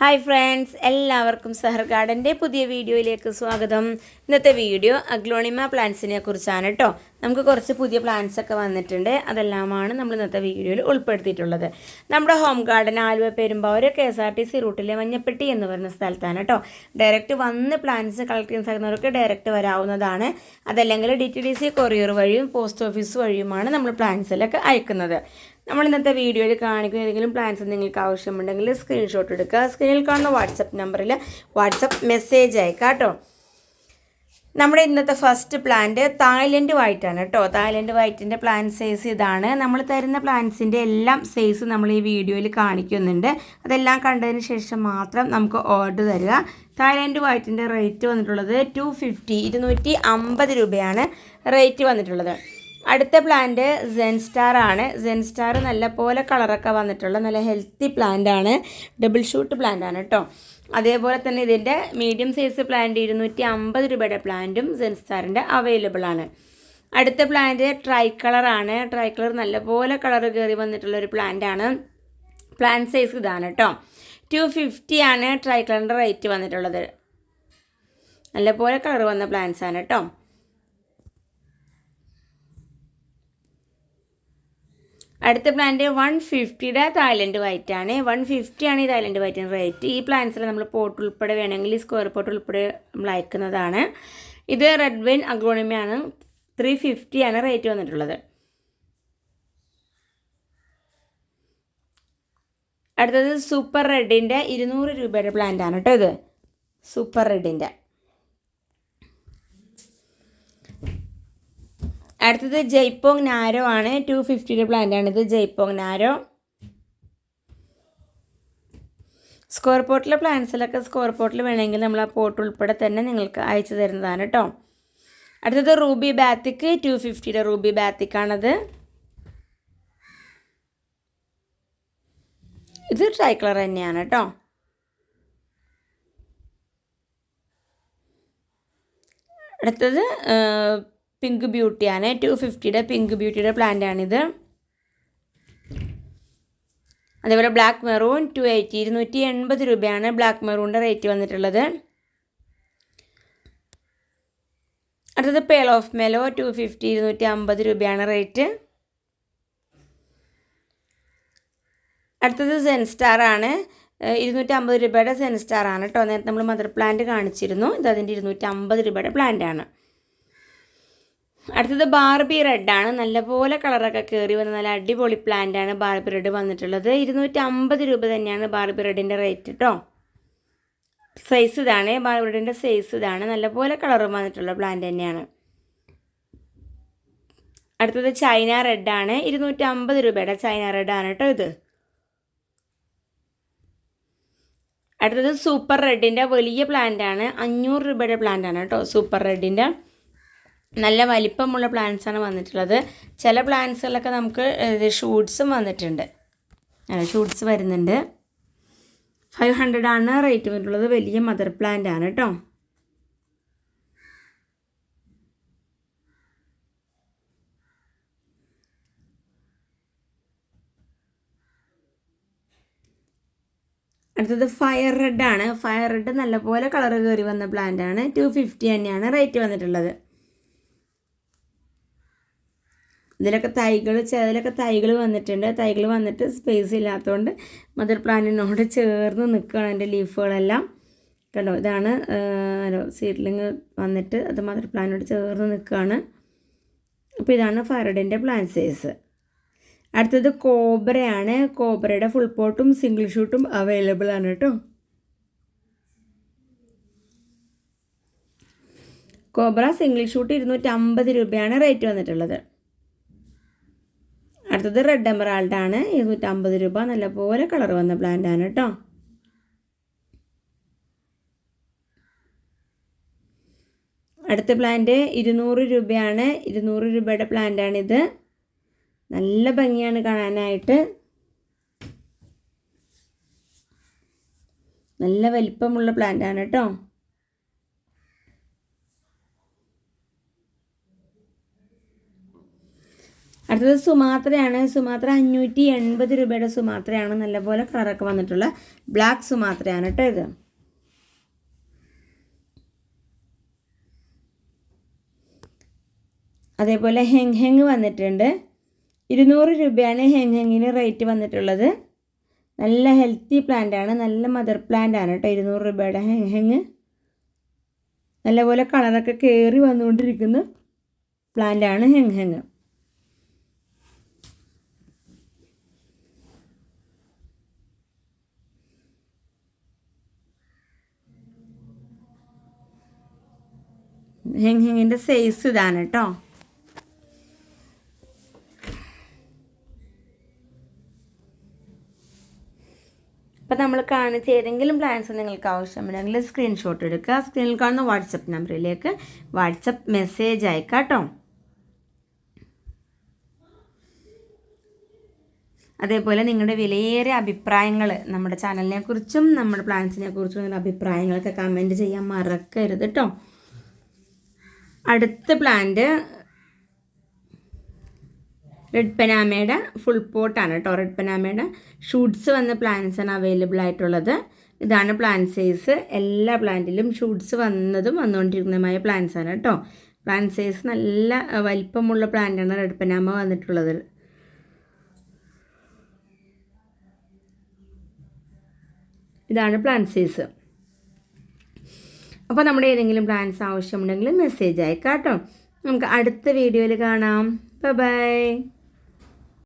Hi friends എല്ലാവർക്കും സഹർ ഗാർഡന്റെ പുതിയ വീഡിയോയിലേക്ക് സ്വാഗതം. ഇന്നത്തെ വീഡിയോ അഗ്ലോണിമ പ്ലാന്റ്സിനെ കുറിച്ചാണ് കേട്ടോ നമുക്ക് കുറച്ച് പുതിയ പ്ലാന്റ്സ് ഒക്കെ വന്നിട്ടുണ്ട്. അതെല്ലാമാണ് നമ്മൾ ഇന്നത്തെ വീഡിയോയിൽ ഉൾപ്പെടുത്തിയിട്ടുള്ളത്. നമ്മുടെ home garden Aluva Perumbavoor K S R T C റൂട്ടിലെ Manjappetty എന്ന് പറയുന്ന സ്ഥലത്താണ് കേട്ടോ ഡയറക്റ്റ് വന്ന് പ്ലാന്റ്സ് കളക്ട് ചെയ്യാൻ സാധിക്കുന്നവർക്ക് ഡയറക്റ്റ് വരാവുന്നതാണ്. അതല്ലെങ്കിൽ D T D C courier വഴിയും പോസ്റ്റ് ഓഫീസ് വഴിയുമാണ് നമ്മൾ പ്ലാന്റ്സിലൊക്കെ അയക്കുന്നത്. നമ്മൾ ഇന്നത്തെ വീഡിയോയിൽ കാണിക്കുന്ന ഏതെങ്കിലും പ്ലാൻസ് നിങ്ങൾക്ക് ആവശ്യമുണ്ടെങ്കിൽ സ്ക്രീൻഷോട്ട് എടുക്കുക. സ്ക്രീനിൽ കാണുന്ന വാട്സപ്പ് നമ്പറിൽ വാട്സപ്പ് മെസ്സേജ് അയക്കുക കേട്ടോ. നമ്മുടെ ഇന്നത്തെ ഫസ്റ്റ് പ്ലാന്റ് തായ്ലൻഡ് വൈറ്റാണ് കേട്ടോ. തായ്ലൻഡ് വൈറ്റിന്റെ പ്ലാൻ സൈസ് ഇതാണ്. നമ്മൾ തരുന്ന പ്ലാന്റ്സിന്റെ എല്ലാം സൈസ് നമ്മൾ ഈ വീഡിയോയിൽ കാണിക്കുന്നുണ്ട്. അതെല്ലാം കണ്ടതിന് ശേഷം മാത്രം നമുക്ക് ഓർഡർ തരിക. തായ്ലൻഡ് വൈറ്റിന്റെ റേറ്റ് വന്നിട്ടുള്ളത് ടു ഫിഫ്റ്റി ഇരുന്നൂറ്റി അമ്പത് രൂപയാണ് റേറ്റ് വന്നിട്ടുള്ളത്. അടുത്ത പ്ലാന്റ് സെൻ സ്റ്റാർ ആണ്. സെൻ സ്റ്റാർ നല്ല പോലെ കളറൊക്കെ വന്നിട്ടുള്ള നല്ല ഹെൽത്തി പ്ലാന്റ് ആണ്. ഡബിൾ ഷൂട്ട് പ്ലാന്റ് ആണ് കേട്ടോ അതേപോലെ തന്നെ ഇതിന്റെ മീഡിയം സൈസ് പ്ലാന്റ് ഇരുന്നൂറ്റി അമ്പത് രൂപയുടെ പ്ലാന്റും സെൻ സ്റ്റാറിന്റെ അവൈലബിൾ ആണ്. അടുത്ത പ്ലാന്റ് ട്രൈ കളറാണ് ട്രൈ കളർ നല്ലപോലെ കളർ കയറി വന്നിട്ടുള്ള ഒരു പ്ലാന്റ് ആണ്. പ്ലാന്റ് സൈസ് ഇതാണ് കേട്ടോ ടു ഫിഫ്റ്റി ആണ് ട്രൈ കളറിന്റെ റേറ്റ് വന്നിട്ടുള്ളത്. നല്ലപോലെ കളർ വന്ന പ്ലാന്റ്സ് ആണ് കേട്ടോ അടുത്ത പ്ലാന്റ് വൺ ഫിഫ്റ്റിയുടെ തായ്ലൻഡ് വൈറ്റാണ് വൺ ഫിഫ്റ്റി ആണ്. ഈ തായ്ലൻഡ് വൈറ്റിന്റെ റേറ്റ് ഈ പ്ലാന്റ്സിൽ നമ്മൾ പോട്ട് ഉൾപ്പെടെ വേണമെങ്കിൽ സ്ക്വയർ പോട്ട് ഉൾപ്പെടെ നമ്മൾ അയക്കുന്നതാണ്. ഇത് റെഡ് വെയിൻ അഗ്രോണിമിയാണ് ത്രീ ഫിഫ്റ്റിയാണ് റേറ്റ് വന്നിട്ടുള്ളത്. അടുത്തത് സൂപ്പർ റെഡിന്റെ ഇരുന്നൂറ് രൂപയുടെ പ്ലാന്റ് ആണ് കേട്ടോ ഇത്. സൂപ്പർ റെഡിന്റെ അടുത്തത് ജയ്പോങ് നാരോ ആണ്. ടു ഫിഫ്റ്റിയുടെ പ്ലാന്റ് ആണ്. ഇത് ജയ്പോങ് നാരോ. സ്ക്വയർ പോട്ടിലെ പ്ലാന്റ്സിലൊക്കെ സ്ക്വയർ പോട്ടിൽ വേണമെങ്കിൽ നമ്മൾ ആ പോട്ട് ഉൾപ്പെടെ തന്നെ നിങ്ങൾക്ക് അയച്ചു തരുന്നതാണ് കേട്ടോ അടുത്തത് റൂബി ബാത്തിക്ക് ടു ഫിഫ്റ്റിയുടെ റൂബി ബാത്തിക്കാണത് ഇത് ട്രൈ കളർ തന്നെയാണ് കേട്ടോ അടുത്തത് പിങ്ക് ബ്യൂട്ടിയാണ് ടു ഫിഫ്റ്റിയുടെ പിങ്ക് ബ്യൂട്ടിയുടെ പ്ലാന്റ് ആണിത്. അതേപോലെ ബ്ലാക്ക് മെറൂൺ ടു എയ്റ്റി ഇരുന്നൂറ്റി എൺപത് രൂപയാണ് ബ്ലാക്ക് മെറൂണിന്റെ റേറ്റ് വന്നിട്ടുള്ളത്. അടുത്തത് pearl of mellow two fifty ഇരുന്നൂറ്റി അമ്പത് രൂപയാണ് റേറ്റ് അടുത്തത് സെൻ സ്റ്റാർ ആണ്. ഇരുന്നൂറ്റി അമ്പത് രൂപയുടെ സെൻ സ്റ്റാർ ആണ് കേട്ടോ നേരത്തെ നമ്മൾ മദർ പ്ലാന്റ് കാണിച്ചിരുന്നു. ഇത് അതിന്റെ ഇരുന്നൂറ്റി അമ്പത് രൂപയുടെ പ്ലാന്റ് ആണ്. അടുത്തത് ബാർബി റെഡാണ് നല്ലപോലെ കളറൊക്കെ കയറി വന്ന നല്ല അടിപൊളി പ്ലാന്റാണ് ബാർബി റെഡ് വന്നിട്ടുള്ളത്. ഇരുന്നൂറ്റി അമ്പത് രൂപ തന്നെയാണ് ബാർബി റെഡിന്റെ റേറ്റ് കേട്ടോ സൈസ് ഇതാണ്. ബാർബി റെഡിന്റെ സൈസ് ഇതാണ്. നല്ലപോലെ കളറും വന്നിട്ടുള്ള പ്ലാന്റ് തന്നെയാണ്. അടുത്തത് ചൈന റെഡാണ് ഇരുന്നൂറ്റി അമ്പത് രൂപയുടെ ചൈന റെഡാണ് കേട്ടോ ഇത്. അടുത്തത് സൂപ്പർ റെഡിന്റെ വലിയ പ്ലാന്റാണ് അഞ്ഞൂറ് രൂപയുടെ പ്ലാന്റാണ് കേട്ടോ സൂപ്പർ റെഡിന്റെ നല്ല വലിപ്പമുള്ള പ്ലാന്റ്സ് ആണ് വന്നിട്ടുള്ളത്. ചില പ്ലാന്റ്സുകളൊക്കെ നമുക്ക് ഷൂട്ട്സും വന്നിട്ടുണ്ട്. ഷൂട്ട്സ് വരുന്നുണ്ട്. ഫൈവ് ഹൺഡ്രഡ് ആണ് റേറ്റ് വരുന്നുള്ളത് വലിയ മദർ പ്ലാന്റ് ആണ് കേട്ടോ അടുത്തത് ഫയർ റെഡ് ആണ്. ഫയർ റെഡ് നല്ലപോലെ കളർ കയറി വന്ന പ്ലാന്റ് ആണ്. ടു ഫിഫ്റ്റി തന്നെയാണ് റേറ്റ് വന്നിട്ടുള്ളത്. ഇതിലൊക്കെ തൈകൾ ചിലതിലൊക്കെ തൈകൾ വന്നിട്ടുണ്ട്. തൈകൾ വന്നിട്ട് സ്പേസ് ഇല്ലാത്തതുകൊണ്ട് മദർ പ്ലാന്റിനോട് ചേർന്ന് നിൽക്കുകയാണ് എന്റെ ലീഫുകളെല്ലാം കണ്ടോ? ഇതാണ് സീഡ്ലിങ് വന്നിട്ട് അത് മദർ പ്ലാനോട് ചേർന്ന് നിൽക്കുകയാണ് അപ്പോൾ ഇതാണ് ഫയർഡിന്റെ പ്ലാൻ സൈസ് അടുത്തത് കോബ്രയാണ്. കോബ്രയുടെ ഫുൾ പോട്ടും സിംഗിൾ ഷൂട്ടും അവൈലബിൾ ആണ് കേട്ടോ. കോബ്ര സിംഗിൾ ഷൂട്ട് ഇരുന്നൂറ്റമ്പത് രൂപയാണ് റേറ്റ് വന്നിട്ടുള്ളത്. അടുത്തത് റെഡ് എമറാൾഡ് ആണ്. ഇരുന്നൂറ്റമ്പത് രൂപ. നല്ലപോലെ കളർ വന്ന പ്ലാന്റ് ആണ് കേട്ടോ അടുത്ത പ്ലാന്റ് ഇരുന്നൂറ് രൂപയാണ്. ഇരുന്നൂറ് രൂപയുടെ പ്ലാന്റാണിത് നല്ല ഭംഗിയാണ് കാണാനായിട്ട്. നല്ല വലിപ്പമുള്ള പ്ലാന്റ് ആണ് കേട്ടോ അടുത്തത് സുമാത്രയാണ്. സുമാത്ര അഞ്ഞൂറ്റി എൺപത് രൂപയുടെ സുമാത്രയാണ്. നല്ലപോലെ കളറൊക്കെ വന്നിട്ടുള്ള ബ്ലാക്ക് സുമാത്രയാണ് കേട്ടോ ഇത്. അതേപോലെ ഹെങ് ഹെങ് വന്നിട്ടുണ്ട്. ഇരുന്നൂറ് രൂപയാണ് ഹെങ് ഹെങ്ങിന് റേറ്റ് വന്നിട്ടുള്ളത്. നല്ല ഹെൽത്തി പ്ലാന്റ് ആണ്. നല്ല മദർ പ്ലാന്റ് ആണ് കേട്ടോ ഇരുന്നൂറ് രൂപയുടെ ഹെങ് ഹെങ് നല്ലപോലെ കളറൊക്കെ കയറി വന്നുകൊണ്ടിരിക്കുന്ന പ്ലാന്റ് ആണ് ഹെങ് ഹെങ് ഹെങ് ഹെങ്ങിന്റെ സൈസ് ഇതാണ് കേട്ടോ അപ്പോൾ നമ്മൾ കാണിച്ച ഏതെങ്കിലും പ്ലാൻസ് നിങ്ങൾക്ക് ആവശ്യമുണ്ടെങ്കിൽ സ്ക്രീൻഷോട്ട് എടുക്കുക. സ്ക്രീനിൽ കാണുന്ന വാട്സപ്പ് നമ്പറിലേക്ക് വാട്സപ്പ് മെസ്സേജ് അയക്കാം കേട്ടോ അതേപോലെ നിങ്ങളുടെ വിലയേറിയ അഭിപ്രായങ്ങൾ നമ്മുടെ ചാനലിനെ കുറിച്ചും നമ്മുടെ പ്ലാൻസിനെ കുറിച്ചും നിങ്ങളുടെ അഭിപ്രായങ്ങളൊക്കെ കമന്റ് ചെയ്യാൻ മറക്കരുത് കേട്ടോ അടുത്ത പ്ലാന്റ് റെഡ് പെനാമയുടെ ഫുൾ പോട്ടാണ് കേട്ടോ. റെഡ് പെനാമയുടെ ഷൂട്ട്സ് വന്ന പ്ലാന്റ്സ് ആണ് അവൈലബിൾ ആയിട്ടുള്ളത്. ഇതാണ് പ്ലാന്റ് സൈസ് എല്ലാ പ്ലാന്റിലും ഷൂട്ട്സ് വന്നതും വന്നുകൊണ്ടിരിക്കുന്നതുമായ പ്ലാന്റ്സ് ആണ് കേട്ടോ. പ്ലാന്റ് സൈസ് നല്ല വലിപ്പമുള്ള പ്ലാന്റാണ് റെഡ് പെനാമ വന്നിട്ടുള്ളത്. ഇതാണ് പ്ലാന്റ് സൈസ് അപ്പോൾ നമ്മുടെ ഏതെങ്കിലും പ്ലാൻസ് ആവശ്യമുണ്ടെങ്കിൽ മെസ്സേജ് അയക്കാം കേട്ടോ നമുക്ക് അടുത്ത വീഡിയോയിൽ കാണാം. ബൈ